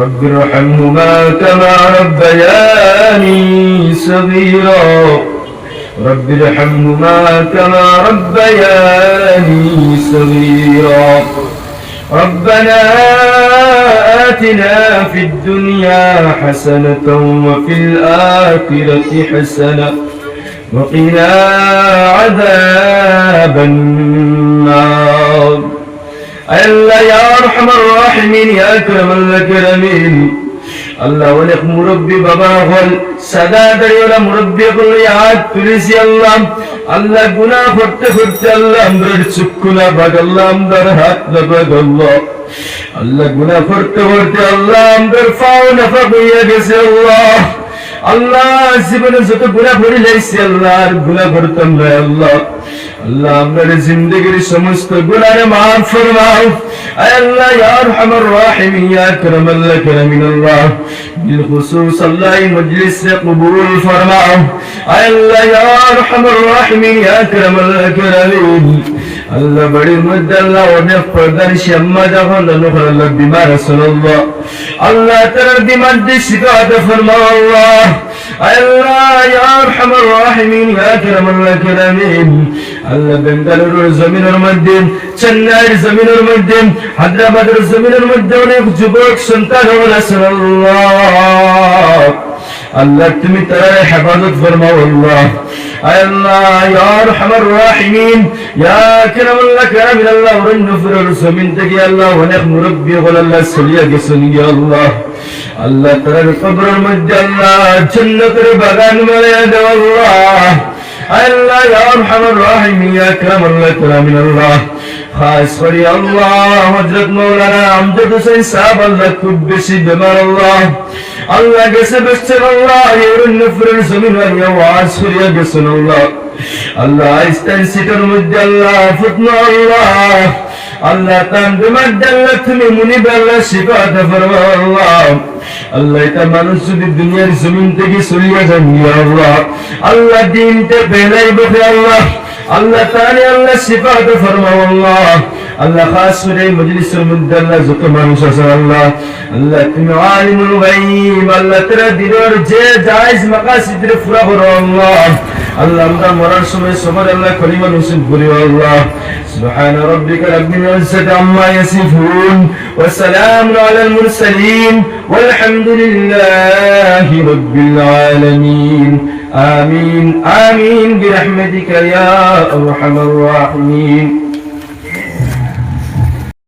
رب ارحمهما كما ربياني صغيرا. رب ارحمهما كما ربياني صغيرا. ربنا آتنا في الدنيا حسنة وفي الآخرة حسنة وقنا عذاب النار. আল্লাহ ইয়া আরহামার রাহিমিন, ইয়া আকরামাল আকরামিন। আল্লাহ অনেক মুরব্বী বাবা হল সাদা দাড়িওয়ালা মুরব্বী হল হাত তুলেছি আল্লাহ। আল্লাহ গুনাহ করতে করতে আল্লাহ আমরার চক্ষু না ভাগ আল্লাহ আমরার হাত ভাগ আল্লাহ। গুনাহ করতে করতে আল্লাহ আমরার পাও নাফা গেছে আল্লাহ। আল্লাহ জীবনে যত গুণা ভরি লাইছি আল্লাহ আর গুণা করতাম না আল্লাহ। আল্লাহ আপনার জিন্দগির সমস্ত গুণারে মাফ ফরমাও। আয় আল্লাহ, ইয়া আরহামার রাহিমিন, ইয়া আকরামাল আকরামিন আল্লাহ বিল আল্লাহ মজলিসে কবুল ফরমাও। আয় আল্লাহ, ইয়া আরহামার রাহিমিন, ইয়া আকরামাল আকরামিন আল্লাহ বাড়ির মধ্যে আল্লাহ অনেক পর্দার শ্যাম্মা যখন আল্লাহ বিমার আছেন আল্লাহ। তার বিমার দিয়ে শিকাতে ফরমাও আল্লাহ। আল্লাহ, ইয়া আরহামার রাহিমিন, ইয়া আকরামাল আকরামিন আল্লাহ বেঙ্গালুরুর জমিনের মধ্যে, চেন্নাইয়ের জমিনের মধ্যে, হায়দ্রাবাদের জমিনের মধ্যে অনেক যুবক সন্তান আছেন আল্লাহ। আল্লাহ, তুমি তার হেফাজত ফরমাও আল্লাহ। আল্লাহ, ইয়া আরহামার রাহিমিন, ইয়া কারামাল্লাহ কারামিন আল্লাহ অরণ্য ফিরর জমিন থেকে আল্লাহ অনেক মুরব্বী হল আল্লাহ সলিয়া গেছেন ইয়া আল্লাহ। আল্লাহ তার কবরের মধ্যে আল্লাহ, জান্নাতের বাগান বানায়া দাও আল্লাহ। আল্লাহ, ইয়া আরহামার রাহিমিন, ইয়া কারামাল্লাহ কারামিন আল্লাহ খাস করি আল্লাহ, হযরত মাওলানা আমজাদ হোসেন সাহেব, আল্লাহ খুব বেশি বেমার আল্লাহ। আল্লাহ গেছে বেসছে আল্লাহ এরুন নফরের জমিন হইয়া ওয়াজ করিয়া গেছেন আল্লাহ। আল্লাহ ইস্তান সিটার মধ্যে আল্লাহ ফুতনা আল্লাহ। আল্লাহ তান বেমার আল্লাহ তুমি মুনিব আল্লাহ শিফাতে ফরমা আল্লাহ। আল্লাহ এটা মানুষ যদি দুনিয়ার জমিন থেকে চলিয়া যান আল্লাহ। আল্লাহ দিনতে বেলাই বসে আল্লাহ। আল্লাহ তাআলা আল্লাহ সিফাতে ফরমাও আল্লাহ। আল্লাহ খাস করে মজলিসের মধ্যে আল্লাহ যত মানুষ আছে আল্লাহ। আল্লাহ তুমি আলিমুল গায়ব, আল্লাহ তেরা দিনের যে জায়েজ মাকাসিদরে পুরা করো আল্লাহ। আল্লাহ আমরা মরার সময় সবার আল্লাহ কলিমা নসিব করি আল্লাহ سبحان ربك رب العزة عما يصفون وسلام على المرسلين والحمد لله رب العالمين آمين آمين برحمتك يا أرحم الراحمين